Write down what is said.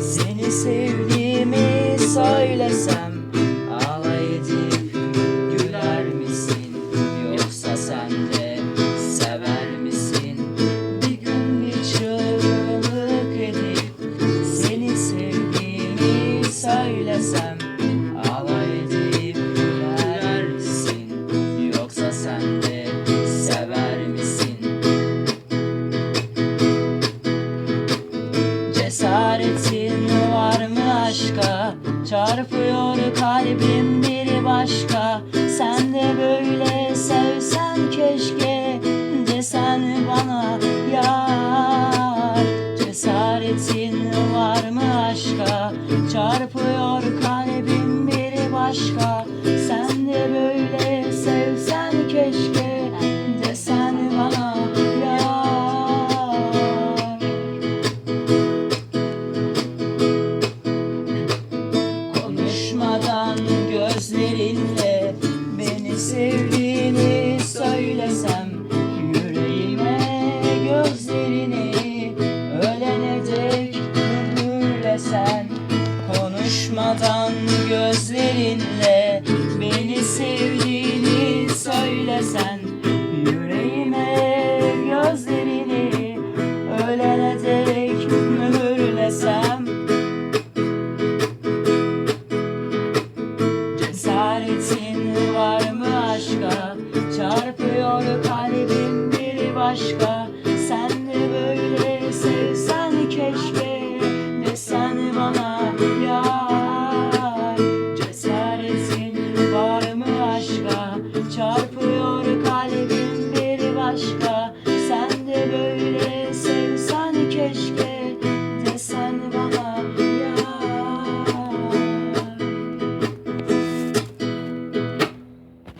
Seni sevdiğimi söylesem Alay edip güler misin? Yoksa sen de sever misin? Bir gün bir çığlık edip Seni sevdiğimi söylesem aşka Çarpıyor kalbim biri başka. Sen de böyle sevsen keşke Desen bana yar. Cesaretin var mı aşka? Çarpıyor kalbim sen Konuşmadan gözlerinle Beni sevdiğini söylesen Yüreğime gözlerini Ölene dek mühürlesem. Cesaretin var mı aşka? Çarpıyor kalbim bir başka.